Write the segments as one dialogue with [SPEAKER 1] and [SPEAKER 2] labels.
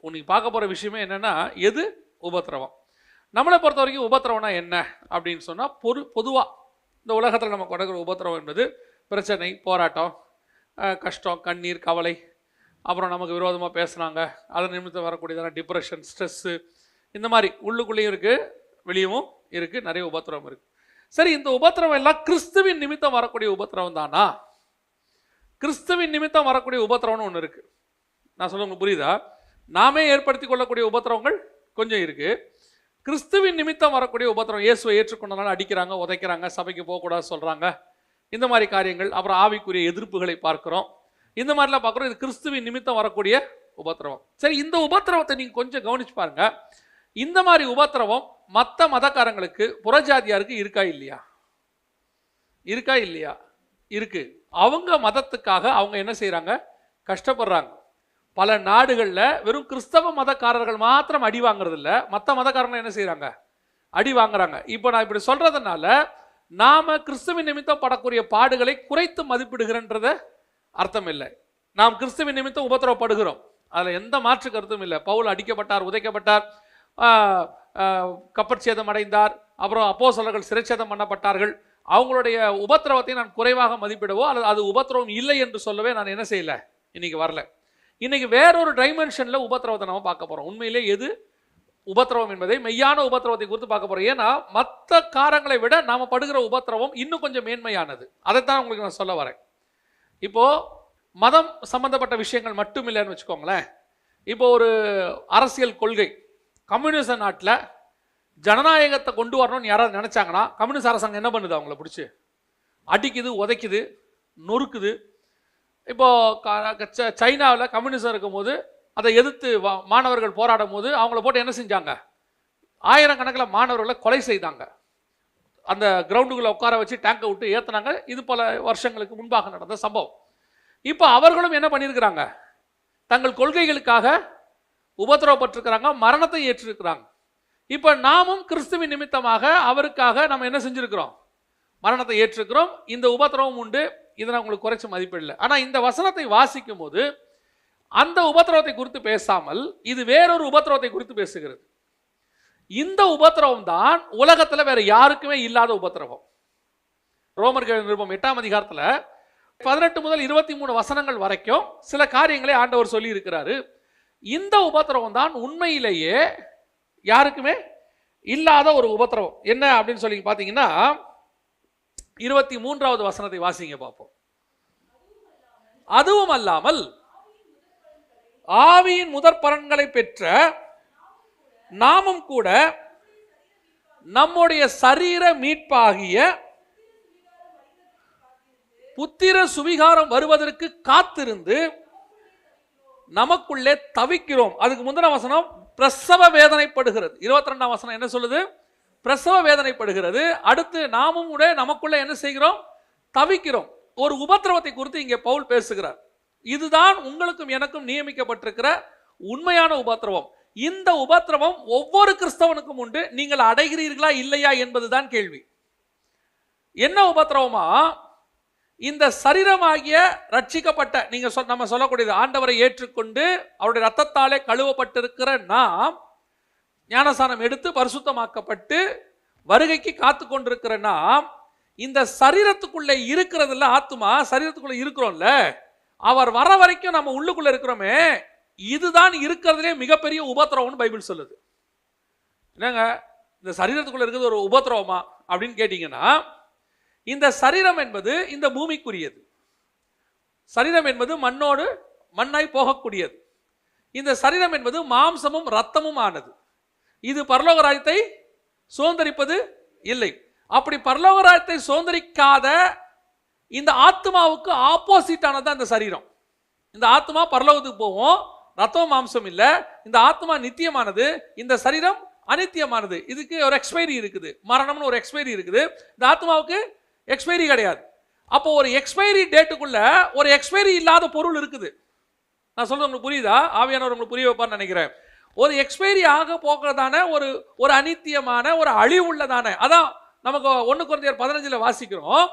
[SPEAKER 1] உனக்கு பார்க்க போகிற விஷயமே என்னென்னா எது? உபத்திரவம். நம்மளை பொறுத்த வரைக்கும் உபத்திரவம்னா என்ன? அப்படின்னு சொன்னால் பொது பொதுவாக இந்த உலகத்தில் நம்ம கொடுக்குற உபத்திரவம் என்பது பிரச்சனை போராட்டம் கஷ்டம் கண்ணீர் கவலை அப்புறம் நமக்கு விரோதமாக பேசுனாங்க அதன் நிமித்தம் வரக்கூடியதான டிப்ரெஷன் ஸ்ட்ரெஸ்ஸு இந்த மாதிரி உள்ளுக்குள்ளேயும் இருக்குது வெளியவும் இருக்குது நிறைய உபத்திரவம் இருக்குது சரி இந்த உபத்திரவம் எல்லாம் கிறிஸ்துவின் நிமித்தம் வரக்கூடிய உபத்திரவம் தானா? கிறிஸ்துவின் நிமித்தம் வரக்கூடிய உபத்திரவம்னு ஒன்று இருக்குது நான் சொல்ல உங்களுக்கு புரியுதா? நாமே ஏற்படுத்தி கொள்ளக்கூடிய உபத்திரவங்கள் கொஞ்சம் இருக்குது கிறிஸ்துவின் நிமித்தம் வரக்கூடிய உபத்திரம் இயேசுவை ஏற்றுக்கொண்டனால அடிக்கிறாங்க உதைக்கிறாங்க சபைக்கு போகக்கூடாது சொல்கிறாங்க இந்த மாதிரி காரியங்கள் அப்புறம் ஆவிக்குரிய எதிர்ப்புகளை பார்க்குறோம். இந்த மாதிரிலாம் பார்க்குறோம். இது கிறிஸ்துவின் நிமித்தம் வரக்கூடிய உபத்திரவம். சரி இந்த உபத்திரவத்தை நீங்கள் கொஞ்சம் கவனிச்சு பாருங்க. இந்த மாதிரி உபத்திரவம் மற்ற மதக்காரங்களுக்கு புறஜாதியாருக்கு இருக்கா இல்லையா? இருக்கா இல்லையா? இருக்கு. அவங்க மதத்துக்காக அவங்க என்ன செய்கிறாங்க கஷ்டப்படுறாங்க. பல நாடுகளில் வெறும் கிறிஸ்தவ மதக்காரர்கள் மாத்திரம் அடி வாங்குறதில்ல. மற்ற மதக்காரங்க என்ன செய்கிறாங்க அடி வாங்குறாங்க. இப்போ நான் இப்படி சொல்கிறதுனால நாம் கிறிஸ்துவின் நிமித்தம் படக்கூடிய பாடுகளை குறைத்து மதிப்பிடுகிறன்றத அர்த்தம் இல்லை நாம் கிறிஸ்துவின் நிமித்தம் உபத்திரவப்படுகிறோம். அதில் எந்த மாற்று கருத்தும் இல்லை. பவுல் அடிக்கப்பட்டார் உதைக்கப்பட்டார் கப்பற்சேதம் அடைந்தார் அப்புறம் அப்போஸ்தலர்கள் சிறைச்சேதம் பண்ணப்பட்டார்கள். அவங்களுடைய உபத்திரவத்தை நான் குறைவாக மதிப்பிடவோ அல்லது அது உபத்திரவம் இல்லை என்று சொல்லவே நான் என்ன செய்யலை? இன்னைக்கு வரல. இன்னைக்கு வேறொரு டைமென்ஷனில் உபத்திரவத்தை நம்ம பார்க்க போகிறோம் உண்மையிலே எது? உபத்திரவம் என்பதை மெய்யான உபத்திரவத்தை குறித்து பார்க்க போகிறோம் ஏன்னா மற்ற காரங்களை விட நாம் படுகிற உபத்திரவம் இன்னும் கொஞ்சம் மேன்மையானது. அதைத்தான் உங்களுக்கு நான் சொல்ல வரேன். இப்போது மதம் சம்மந்தப்பட்ட விஷயங்கள் மட்டும் இல்லைன்னு வச்சுக்கோங்களேன். இப்போ ஒரு அரசியல் கொள்கை. கம்யூனிச நாட்டில் ஜனநாயகத்தை கொண்டு வரணும்னு யாராவது நினச்சாங்கன்னா கம்யூனிஸ்ட் அரசாங்கம் என்ன பண்ணுது அவங்கள பிடிச்சி? அடிக்குது உதைக்குது நொறுக்குது இப்போது சைனாவில் கம்யூனிசம் இருக்கும்போது அதை எதிர்த்து வா- மாணவர்கள் போராடும் போது அவங்கள போட்டு என்ன செஞ்சாங்க? ஆயிரக்கணக்கில் மாணவர்களை கொலை செய்தாங்க. அந்த கிரவுண்டுக்குள்ளே உட்கார வச்சு டேங்கை விட்டு ஏற்றுனாங்க இது பல வருஷங்களுக்கு முன்பாக நடந்த சம்பவம். இப்போ அவர்களும் என்ன பண்ணியிருக்கிறாங்க? தங்கள் கொள்கைகளுக்காக உபத்திரவப்பட்டிருக்கிறாங்க மரணத்தை ஏற்றிருக்கிறாங்க. இப்போ நாமும் கிறிஸ்துவின் நிமித்தமாக அவருக்காக நம்ம என்ன செஞ்சுருக்கிறோம்? மரணத்தை ஏற்றிருக்கிறோம். இந்த உபத்திரவம் உண்டு. இதை நான் உங்களுக்கு குறைச்சு மதிப்பிடல. ஆனால் இந்த வசனத்தை வாசிக்கும் போது அந்த உபத்திரவத்தை குறித்து பேசாமல் இது வேறொரு உபத்திரவத்தை குறித்து பேசுகிறது. இந்த உபத்திரவம் தான் உலகத்தில் வேற யாருக்குமே இல்லாத உபத்திரவம். ரோமர்கள் நிருபம் எட்டாம் அதிகாரத்தில் பதினெட்டு முதல் இருபத்தி மூணு வசனங்கள் வரைக்கும் சில காரியங்களை ஆண்டவர் சொல்லி இருக்கிறாரு இந்த உபத்திரவம் தான் உண்மையிலேயே யாருக்குமே இல்லாத ஒரு உபத்திரவம். என்ன அப்படின்னு சொல்லி பார்த்தீங்கன்னா இருபத்தி மூன்றாவது வசனத்தை வாசிங்க பார்ப்போம். அதுவும் அல்லாமல் ஆவியின் முதற் பலன்களை பெற்ற நாமும் கூட நம்முடைய சரீர மீட்பாகிய புத்திர சுவிகாரம் வருவதற்கு காத்திருந்து நமக்குள்ளே தவிக்கிறோம். அதுக்கு முந்தின வசனம் பிரசவ வேதனைப்படுகிறது. இருபத்தி ரெண்டாம் வசனம் என்ன சொல்லுது? பிரசவ வேதனைப்படுகிறது. அடுத்து நாமும் கூட நமக்குள்ள என்ன செய்கிறோம்? தவிக்கிறோம். ஒரு உபத்திரவத்தை குறித்து இங்கே பவுல் பேசுகிறார். இதுதான் உங்களுக்கும் எனக்கும் நியமிக்கப்பட்டிருக்கிற உண்மையான உபத்திரவம். இந்த உபத்திரவம் ஒவ்வொரு கிறிஸ்தவனுக்கும் உண்டு. நீங்கள் அடைகிறீர்களா இல்லையா என்பதுதான் கேள்வி. என்ன உபத்திரவமா? இந்த சரீரமாகிய ரட்சிக்கப்பட்ட நீங்க நம்ம சொல்லக்கூடியது ஆண்டவரை ஏற்றுக்கொண்டு அவருடைய ரத்தத்தாலே கழுவப்பட்டிருக்கிற நாம் ஞானசானம் எடுத்து பரிசுத்தமாக்கப்பட்டு வருகைக்கு காத்து கொண்டிருக்கிற நாம் இந்த சரீரத்துக்குள்ளே இருக்கிறதுல ஆத்துமா சரீரத்துக்குள்ளே இருக்கிறோம்ல அவர் வர வரைக்கும் நம்ம உள்ளுக்குள்ளே இருக்கிறோமே இதுதான் இருக்கிறதுலே மிகப்பெரிய உபத்திரவம்னு பைபிள் சொல்லுது. என்னங்க? இந்த சரீரத்துக்குள்ளே இருக்கிறது ஒரு உபத்திரவமா அப்படின்னு கேட்டிங்கன்னா இந்த சரீரம் என்பது இந்த பூமிக்குரியது. சரீரம் என்பது மண்ணோடு மண்ணாய் போகக்கூடியது. இந்த சரீரம் என்பது மாம்சமும் ரத்தமும் ஆனது இது பரலோக ராஜ்யத்தை சுதந்திரிப்பது இல்லை. அப்படி பரலோக ராஜ்யத்தை சுதந்திரிக்காத இந்த ஆத்மாவுக்கு ஆப்போசிட்டானது தான் அந்த சரீரம். இந்த ஆத்மா பரலோகத்துக்கு போவோம் ரத்தம் மாம்சம் இல்லை. இந்த ஆத்மா நித்தியமானது இந்த சரீரம் அனித்தியமானது இதுக்கு ஒரு எக்ஸ்பைரி இருக்குது. மரணம்னு ஒரு எக்ஸ்பைரி இருக்குது. இந்த ஆத்மாவுக்கு எக்ஸ்பைரி கிடையாது. அப்போ ஒரு எக்ஸ்பைரி டேட்டுக்குள்ள ஒரு எக்ஸ்பைரி இல்லாத பொருள் இருக்குது. நான் சொல்றது உங்களுக்கு புரியுதா? ஆவியானவர் உங்களுக்கு புரிய வைப்பான்னு நினைக்கிறேன். ஒரு எக்ஸ்பைரி ஆக போகிறதான ஒரு ஒரு அனித்தியமான ஒரு அழிவுள்ளதான அதான் நமக்கு ஒன்று குறைஞ்சர் பதினஞ்சில் வாசிக்கிறோம்.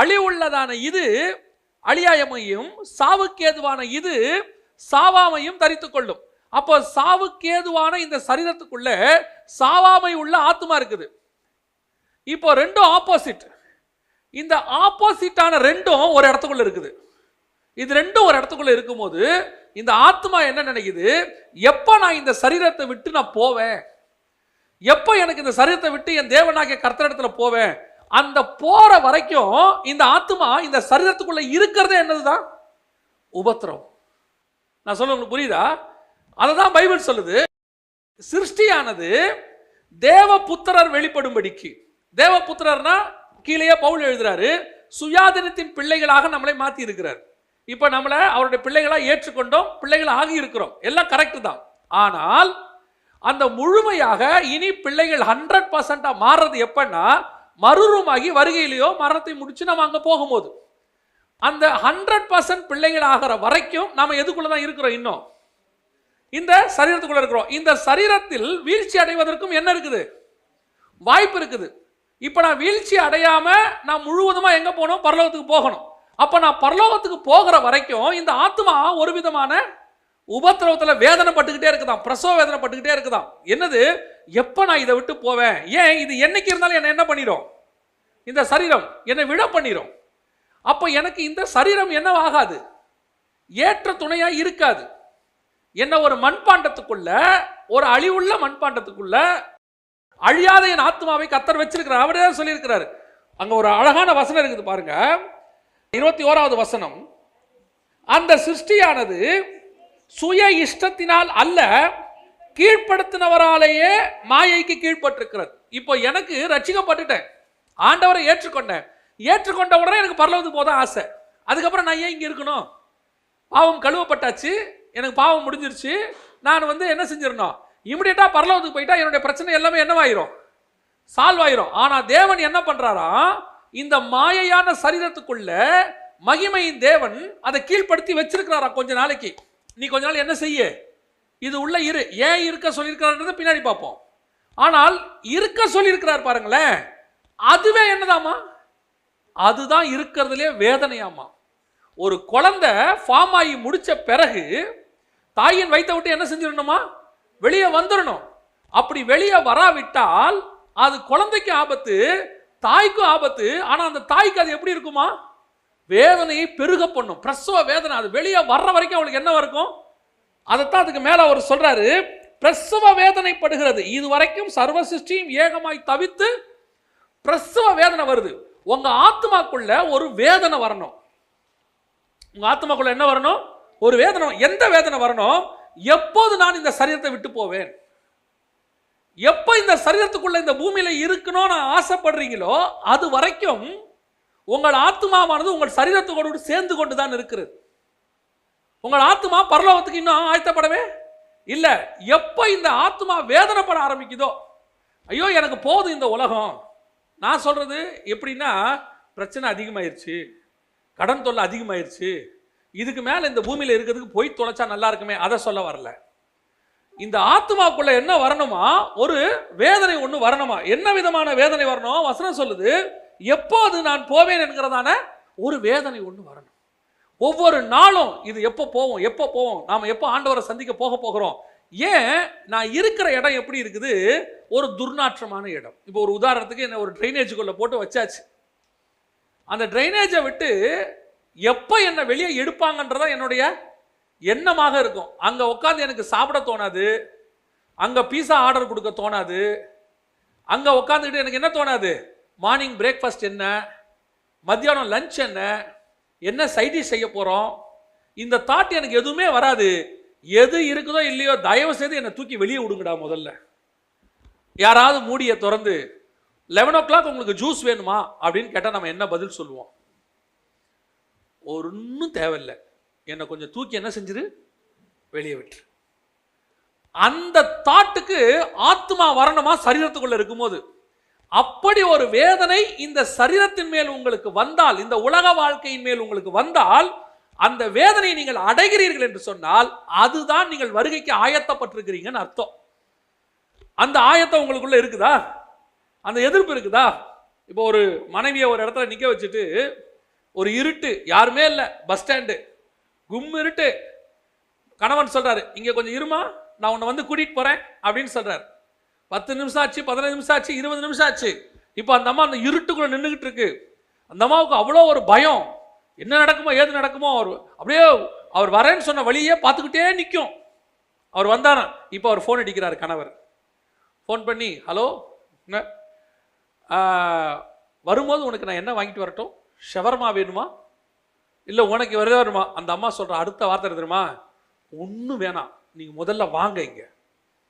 [SPEAKER 1] அழிவுள்ளதான இது அழியாயமையும் சாவுக்கேதுவான இது சாவாமையும் தரித்து கொள்ளும். அப்போ சாவுக்கேதுவான இந்த சரீரத்துக்குள்ள சாவாமை உள்ள ஆத்மா இருக்குது. இப்போ ரெண்டும் ஆப்போசிட் இந்த ஆப்போசிட்டான ரெண்டும் ஒரு இடத்துக்குள்ள இருக்குது. இது ரெண்டும் ஒரு இடத்துக்குள்ள இருக்கும்போது இந்த ஆத்மா என்ன நினைக்குது? எப்போ நான் இந்த சரீரத்தை விட்டு நான் போவேன்? எப்போ எனக்கு இந்த சரீரத்தை விட்டு என் தேவனாகிய கர்த்தரிடத்துல போவேன்? அந்த போற வரைக்கும் இந்த ஆத்மா இந்த சரீரத்துக்குள்ள இருக்கிறதே என்னதுதான்? உபத்திரம் நான் சொல்ல உங்களுக்கு புரியுதா? அதை தான் பைபிள் சொல்லுது. சிருஷ்டியானது தேவபுத்திரர் வெளிப்படும்படிக்கு. தேவபுத்திரர்னா கீழேயே பவுல் எழுதுறாரு சுயாதீனத்தின் பிள்ளைகளாக நம்மளை மாற்றி இருக்கிறார் இப்போ நம்மளை அவருடைய பிள்ளைகளாக ஏற்றுக்கொண்டோம் பிள்ளைகள் ஆகி இருக்கிறோம் எல்லாம் கரெக்டு தான். ஆனால் அந்த முழுமையாக இனி பிள்ளைகள் ஹண்ட்ரட் பர்சன்டா மாறுறது எப்பன்னா மறுரூமாகி வருகையிலேயோ மரணத்தை முடிச்சு நம்ம அங்கே போகும்போது. அந்த ஹண்ட்ரட் பர்சன்ட் பிள்ளைகள் ஆகிற வரைக்கும் நம்ம எதுக்குள்ளே தான் இருக்கிறோம் இன்னும்? இந்த சரீரத்துக்குள்ள இருக்கிறோம். இந்த சரீரத்தில் வீழ்ச்சி அடைவதற்கும் என்ன இருக்குது? வாய்ப்பு இருக்குது. இப்போ நான் வீழ்ச்சி அடையாம நான் முழுவதுமா எங்க போகணும் பரலோகத்துக்கு போகணும். அப்ப நான் பரலோகத்துக்கு போகிற வரைக்கும் இந்த ஆத்மா ஒரு விதமான உபத்திரவத்துல வேதனைப்பட்டுக்கிட்டே இருக்குதான் பிரசவ வேதனைப்பட்டுக்கிட்டே இருக்குதான். என்னது? எப்போ நான் இதை விட்டு போவேன்? ஏன்? இது என்னைக்கு இருந்தாலும் என்ன என்ன பண்ணிடும் இந்த சரீரம் என்னை விட பண்ணிடும் அப்போ எனக்கு இந்த சரீரம் என்னவாகாது? ஏற்ற துணையாக இருக்காது. என்ன ஒரு மண்பாண்டத்துக்குள்ள ஒரு அழிவுள்ள மண்பாண்டத்துக்குள்ள அழியாத என் ஆத்மாவை கத்தர் வச்சிருக்கிறார். அவரே தான் சொல்லியிருக்கிறாரு. அங்கே ஒரு அழகான வசனம் இருக்குது பாருங்கள் இருபத்தி ஓராவது வசனம். அந்த சிருஷ்டியானது சுய இஷ்டத்தினால் அல்ல கீழ்ப்படுத்தினவராலேயே மாயைக்கு கீழ்பட்டிருக்கிறது இப்போ எனக்கு ரட்சிக்கப்பட்டுட்டேன். ஆண்டவரை ஏற்றுக்கொண்டேன். ஏற்றுக்கொண்ட உடனே எனக்கு பரலவத்துக்கு போதான் ஆசை. அதுக்கப்புறம் நான் ஏன் இங்கே இருக்கணும்? பாவம் கழுவப்பட்டாச்சு. எனக்கு பாவம் முடிஞ்சிருச்சு. நான் வந்து என்ன செஞ்சிடணும்? இமிடியட்டாக பரலவத்துக்கு போயிட்டா என்னுடைய பிரச்சனை எல்லாமே என்னவாயிரும்? சால்வ் ஆயிரும். ஆனால் தேவன் என்ன பண்ணுறாரா இந்த மாயையான சரீரத்துக்குள்ள மகிமையின் தேவன் அதை கீழ்ப்படுத்தி வச்சிருக்கிறாரா கொஞ்ச நாளைக்கு. நீ கொஞ்ச நாள் என்ன செய்ய? இது உள்ள இரு. ஏன் இருக்க சொல்லியிருக்கிறான்றதை பின்னாடி பார்ப்போம். ஆனால் இருக்க சொல்லியிருக்கிறார் பாருங்களேன். அதுவே என்னதாமா அதுதான் இருக்கிறதுலே வேதனையாமா ஒரு குழந்தை ஃபார்ம் ஆகி முடிச்ச பிறகு தாயின் வைத்த விட்டு என்ன செஞ்சிடணுமா? வெளியே வந்துடணும். அப்படி வெளியே வராவிட்டால் அது குழந்தைக்கு ஆபத்து தாய்க்கும் ஆபத்து ஆனால் அந்த தாய்க்கு அது எப்படி இருக்குமா? வேதனையை பெருக பண்ணும். பிரசவ வேதனை அது வெளியே வர்ற வரைக்கும் அவளுக்கு என்ன இருக்கும்? அதைத்தான் அதுக்கு மேலே அவர் சொல்கிறாரு பிரசவ வேதனைப்படுகிறது. இது வரைக்கும் சர்வ சிருஷ்டியும் ஏகமாய் தவித்து பிரசவ வேதனை வருது. உங்கள் ஆத்மாக்குள்ள ஒரு வேதனை வரணும். உங்கள் ஆத்மாக்குள்ள என்ன வரணும்? ஒரு வேதனை எந்த வேதனை வரணும்? எப்போது நான் இந்த சரீரத்தை விட்டு போவேன்? எப்போ இந்த சரீரத்துக்குள்ள இந்த பூமியில் இருக்கணும்னு ஆசைப்படுறீங்களோ அது வரைக்கும் உங்கள் ஆத்மாவானது உங்கள் சரீரத்தோடு சேர்ந்து கொண்டு தான் இருக்கிறது. உங்கள் ஆத்மா பரலோகத்துக்கு இன்னும் ஆயத்தப்படவே இல்லை. எப்போ இந்த ஆத்மா வேதனைப்பட ஆரம்பிக்குதோ ஐயோ எனக்கு போதும் இந்த உலகம். நான் சொல்கிறது எப்படின்னா பிரச்சனை அதிகமாயிருச்சு கடன் தொல்லை அதிகமாயிருச்சு இதுக்கு மேலே இந்த பூமியில் இருக்கிறதுக்கு போய் தொலைச்சா நல்லா இருக்குமே அதை சொல்ல வரல. இந்த ஆத்மாக்குள்ள என்ன வரணுமா? ஒரு வேதனை ஒன்று வரணுமா? என்ன விதமான வேதனை வரணும்? வசனம் சொல்லுது எப்போது நான் போவேன் என்கிறதான ஒரு வேதனை ஒன்று வரணும். ஒவ்வொரு நாளும் இது எப்போ போவோம்? எப்போ போவோம்? நாம் எப்போ ஆண்டவரை சந்திக்க போக போகிறோம்? ஏன்? நான் இருக்கிற இடம் எப்படி இருக்குது? ஒரு துர்நாற்றமான இடம். இப்போ ஒரு உதாரணத்துக்கு என்ன ஒரு ட்ரைனேஜுக்குள்ளே போட்டு வச்சாச்சு. அந்த ட்ரைனேஜை விட்டு எப்போ என்னை வெளியே எடுப்பாங்கன்றதான் என்னுடைய எண்ணமாக இருக்கும்? அங்கே உட்காந்து எனக்கு சாப்பிட தோணாது. அங்கே பீஸா ஆர்டர் கொடுக்க தோணாது. அங்கே உட்காந்துக்கிட்டு எனக்கு என்ன தோணாது? மார்னிங் பிரேக்ஃபாஸ்ட் என்ன? மத்தியானம் லஞ்ச் என்ன? என்ன சைடிஷ் செய்ய போகிறோம் இந்த தாட் எனக்கு எதுவுமே வராது. எது இருக்குதோ இல்லையோ தயவு செய்து என்னை தூக்கி வெளியே விடுங்கடா முதல்ல. யாராவது மூடியை திறந்து லெவன் ஓ கிளாக் உங்களுக்கு ஜூஸ் வேணுமா? அப்படின்னு கேட்டால் நம்ம என்ன பதில் சொல்லுவோம்? ஒன்றும் தேவையில்லை. என்னை கொஞ்சம் தூக்கி என்ன செஞ்சிரு? வெளியே விட்டுரு. அந்த தாட்டுக்கு ஆத்மா வரணுமா சரீரத்துக்குள்ள இருக்கும்போது அப்படி ஒரு வேதனை இந்த சரீரத்தின் மேல் உங்களுக்கு வந்தால் இந்த உலக வாழ்க்கையின் மேல் உங்களுக்கு வந்தால் அந்த வேதனையை நீங்கள் அடைகிறீர்கள் என்று சொன்னால் அதுதான் நீங்கள் வருகைக்கு ஆயத்தப்பட்டிருக்கிறீங்கன்னு அர்த்தம். அந்த ஆயத்தம் உங்களுக்குள்ள இருக்குதா? அந்த எதிர்ப்பு இருக்குதா? இப்போ ஒரு மனைவியை ஒரு இடத்துல நிற்க வச்சுட்டு ஒரு இருட்டு யாருமே இல்லை பஸ் ஸ்டாண்டு கும் இருட்டு கணவன் சொல்றாரு இங்க கொஞ்சம் இருமா நான் உன்னை வந்து கூட்டிட்டு போறேன் அப்படின்னு சொல்றாரு. பத்து நிமிஷம் ஆச்சு பதினஞ்சு நிமிஷம் ஆச்சு இருபது நிமிஷம் ஆச்சு இப்போ அந்த அம்மா அந்த இருட்டுக்குள்ள நின்றுக்கிட்டு இருக்கு. அந்த அம்மாவுக்கு அவ்வளோ ஒரு பயம். என்ன நடக்குமோ ஏது நடக்குமோ அவர் அப்படியே அவர் வரேன்னு சொன்ன வழியே பார்த்துக்கிட்டே நிற்கும் அவர் வந்தாராம். இப்போ அவர் ஃபோன் அடிக்கிறார் கணவர். ஃபோன் பண்ணி ஹலோ வரும்போது உனக்கு நான் என்ன வாங்கிட்டு வரட்டும்? ஷவர்மா வேணுமா? இல்லை உனக்கு வரவே வருமா? அந்த அம்மா சொல்கிற அடுத்த வார்த்தை தெரியுமா? ஒன்றும் வேணாம். நீங்கள் முதல்ல வாங்க இங்கே.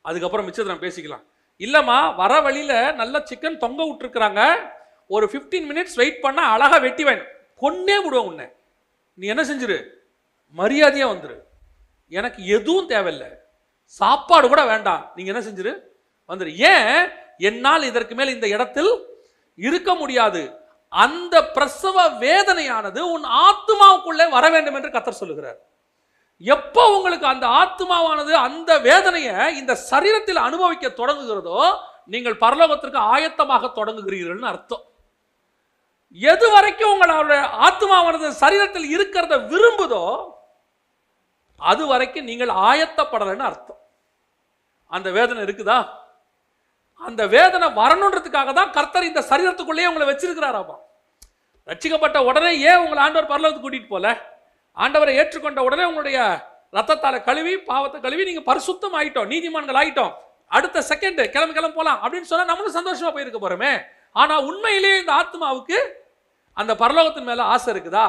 [SPEAKER 1] அதுக்கப்புறம் மிச்சத்தை நான் பேசிக்கலாம். இல்லைம்மா வர வழியில் நல்ல சிக்கன் தொங்க விட்டுருக்குறாங்க. ஒரு 15 மினிட்ஸ் வெயிட் பண்ணால் அழகாக வெட்டிவேன் கொன்னே விடுவேன் உன்னை. நீ என்ன செஞ்சிரு? மரியாதையாக வந்துரு. எனக்கு எதுவும் தேவையில்லை. சாப்பாடு கூட வேண்டாம். நீங்கள் என்ன செஞ்சிரு? வந்துரு. ஏன்? என்னால் இதற்கு மேல் இந்த இடத்தில் இருக்க முடியாது. அந்த பிரசவ வேதனையானது உன் ஆத்மாவுக்குள்ளே வர வேண்டும் என்று கத்தர் சொல்லுகிறார். எப்போ உங்களுக்கு அந்த ஆத்மாவானது அந்த வேதனையை இந்த சரீரத்தில் அனுபவிக்க தொடங்குகிறதோ நீங்கள் பரலோகத்திற்கு ஆயத்தமாக தொடங்குகிறீர்கள்னு அர்த்தம். எது வரைக்கும் உங்களோட ஆத்மாவானது சரீரத்தில் இருக்கிறத விரும்புதோ அது வரைக்கும் நீங்கள் ஆயத்தப்படலைன்னு அர்த்தம். அந்த வேதனை இருக்குதா? அந்த வேதனை வரணுன்றதுக்காக தான் கர்த்தர் இந்த சரீரத்துக்குள்ளேயே உங்களை வச்சிருக்கிறாராமா? ரட்சிக்கப்பட்ட உடனே ஏன் உங்களை ஆண்டவர் பரலவத்துக்கு கூட்டிட்டு போல? ஆண்டவரை ஏற்றுக்கொண்ட உடனே உங்களுடைய ரத்தத்தால கழுவி பாவத்தை கழுவி நீங்க பரிசுத்தம் ஆயிட்டோம் நீதிமான்கள் ஆயிட்டோம். அடுத்த செகண்ட் கிளம்பி கிளம்பி போலாம் அப்படின்னு சொன்னா நம்மளும் சந்தோஷமா போயிருக்க போறோமே. ஆனா உண்மையிலேயே இந்த ஆத்மாவுக்கு அந்த பரலோகத்தின் மேல ஆசை இருக்குதா?